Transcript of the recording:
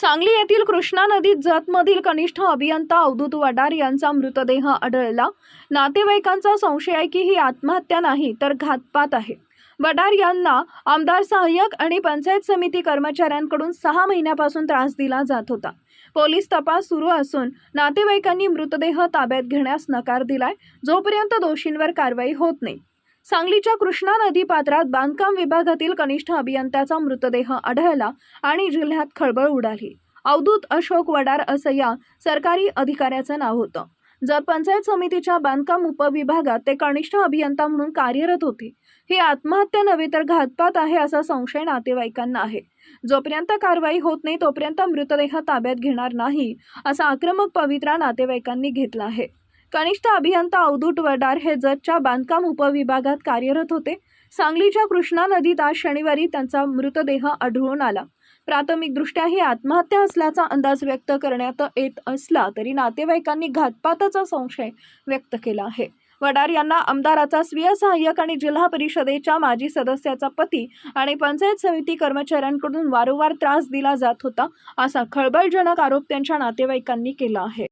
सांगली येथील कृष्णा नदीत जतमधील कनिष्ठ अभियंता अवधूत वडार यांचा मृतदेह आढळला. नातेवाईकांचा संशय आहे की ही आत्महत्या नाही तर घातपात आहे. वडार यांना आमदार सहाय्यक आणि पंचायत समिती कर्मचाऱ्यांकडून सहा महिन्यापासून त्रास दिला जात होता. पोलीस तपास सुरू असून नातेवाईकांनी मृतदेह ताब्यात घेण्यास नकार दिलाय जोपर्यंत दोषींवर कारवाई होत नाही. सांगलीच्या कृष्णा नदी पात्रात बांधकाम विभागातील कनिष्ठ अभियंत्याचा मृतदेह आढळला आणि जिल्ह्यात खळबळ उडाली. अवधूत अशोक वडार असं या सरकारी अधिकाऱ्याचं नाव होतं. जर पंचायत समितीच्या बांधकाम उपविभागात ते कनिष्ठ अभियंता म्हणून कार्यरत होते ही आत्महत्या नव्हे तर घातपात आहे असा संशय नातेवाईकांना आहे. जोपर्यंत कारवाई होत नाही तोपर्यंत मृतदेह ताब्यात घेणार नाही असा आक्रमक पवित्रा नातेवाईकांनी घेतला आहे. कनिष्ठ अभियंता अवधूट वडार हे जतच्या बांधकाम उपविभागात कार्यरत होते. सांगलीच्या कृष्णा नदीत आज शनिवारी त्यांचा मृतदेह आढळून आला. प्राथमिकदृष्ट्या ही आत्महत्या असल्याचा अंदाज व्यक्त करण्यात येत असला तरी नातेवाईकांनी घातपाताचा संशय व्यक्त केला आहे. वडार यांना आमदाराचा स्वीय सहाय्यक आणि जिल्हा परिषदेच्या माजी सदस्याचा पती आणि पंचायत समिती कर्मचाऱ्यांकडून वारंवार त्रास दिला जात होता असा खळबळजनक आरोप त्यांच्या नातेवाईकांनी केला आहे.